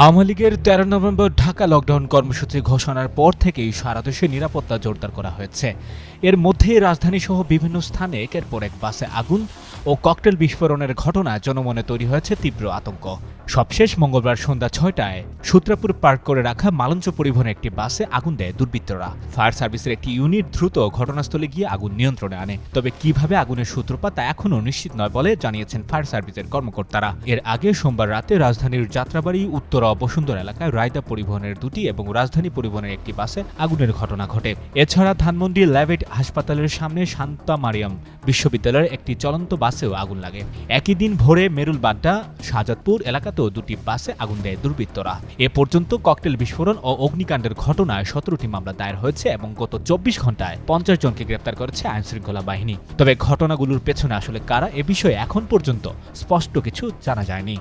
আওয়ামী লীগের তেরো November Dhaka lockdown কর্মসূচি ঘোষণার পর থেকেই সারা দেশে নিরাপত্তা জোরদার করা হয়েছে। এর মধ্যে রাজধানীসহ বিভিন্ন স্থানে একের পর এক বাসে আগুন ও ককটেল বিস্ফোরণের ঘটনা জনমনে তৈরি হয়েছে তীব্র আতঙ্ক। সবশেষ মঙ্গলবার সন্ধ্যা ছয়টায় সূত্রাপুর পার্ক করে রাখা মালঞ্চ পরিবহনের একটি বাসে আগুন দেয় দুর্বৃত্তরা। ফায়ার সার্ভিসের একটি ইউনিট দ্রুত ঘটনাস্থলে গিয়ে আগুন নিয়ন্ত্রণে আনে। তবে কীভাবে আগুনের সূত্রপাত তা এখনও নিশ্চিত নয় বলে জানিয়েছেন ফায়ার সার্ভিসের কর্মকর্তারা। এর আগে সোমবার রাতে রাজধানীর যাত্রাবাড়ি, উত্তরা বসুন্ধরা এলাকায় রায়দা পরিবহনের দুটি এবং রাজধানী পরিবহনের একটি বাসে আগুনের ঘটনা ঘটে। এছাড়া ধানমন্ডি ল্যাবেট হাসপাতালের সামনে শান্তা মারিয়াম বিশ্ববিদ্যালয়ের একটি চলন্ত বাসেও আগুন লাগে। একই দিন ভোরে মেরুল বাড্ডা, শাহজাদপুর এলাকাতেও দুটি বাসে আগুন দেয় দুর্বৃত্তরা। এ পর্যন্ত ককটেল বিস্ফোরণ ও অগ্নিকাণ্ডের ঘটনায় সতেরোটি মামলা দায়ের হয়েছে এবং গত চব্বিশ ঘন্টায় পঞ্চাশ জনকে গ্রেপ্তার করেছে আইনশৃঙ্খলা বাহিনী। তবে ঘটনাগুলোর পেছনে আসলে কারা, এ বিষয়ে এখন পর্যন্ত স্পষ্ট কিছু জানা যায়নি।